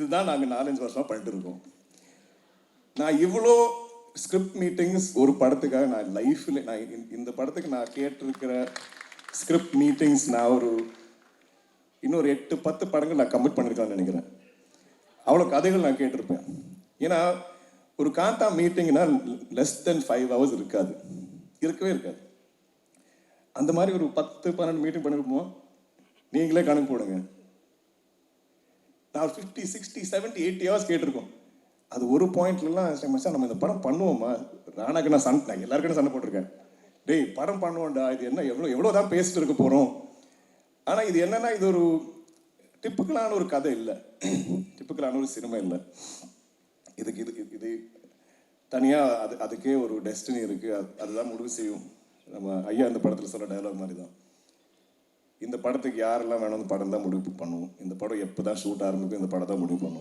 இதுதான் நாங்கள் நாலஞ்சு வருஷமாக பண்ணிட்டு இருக்கோம். நான் இவ்வளோ ஸ்கிரிப்ட் மீட்டிங்ஸ் ஒரு படத்துக்காக நான் லைஃப்பில் நான் இந்த- இந்த படத்துக்கு நான் கேட்டிருக்கிற ஸ்கிரிப்ட் மீட்டிங்ஸ் நான் ஒரு இன்னொரு எட்டு பத்து படங்கள் நான் கம்ப்ளீட் பண்ணியிருக்கான்னு நினைக்கிறேன். அவ்வளோ கதைகள் நான் கேட்டிருப்பேன். ஏன்னா ஒரு காந்தா மீட்டிங்னா லெஸ் தென் ஃபைவ் ஹவர்ஸ் இருக்காது. இருக்கவே இருக்காது. அந்த மாதிரி ஒரு பத்து பன்னெண்டு மீட்டிங் பண்ணிருப்போம். நீங்களே கணக்கு போடுங்க. நான் fifty sixty seventy eighty hours கேட்டிருக்கோம். அது ஒரு பாயிண்ட்லலாம் மச்சான் நம்ம இந்த படம் பண்ணுவோமா? ராணாக்கு நான் சண்டை நான் எல்லாருக்கும் சண்டை போட்டிருக்கேன். டேய் படம் பண்ணுவோம்டா இது என்ன எவ்வளோ எவ்வளோ தான் பேசிட்டு இருக்க போகிறோம் ஆனால் இது என்னென்னா இது ஒரு டிப்புக்கலான ஒரு கதை இல்லை. டிப்புக்கலான ஒரு சினிமா இல்லை. இதுக்கு இது இது- தனியாக அது அதுக்கே ஒரு டெஸ்டினி இருக்குது அது அதுதான் முடிவு செய்யும். நம்ம ஐயா இந்த படத்தில் சொல்ல டயலாக் மாதிரி தான் இந்த படத்துக்கு யாரெல்லாம் வேணும் இந்த படம் தான் முடிவு பண்ணுவோம் இந்த படம் எப்போ தான் ஷூட் ஆரம்பிக்கும் இந்த படம் தான் முடிவு பண்ணுவோம்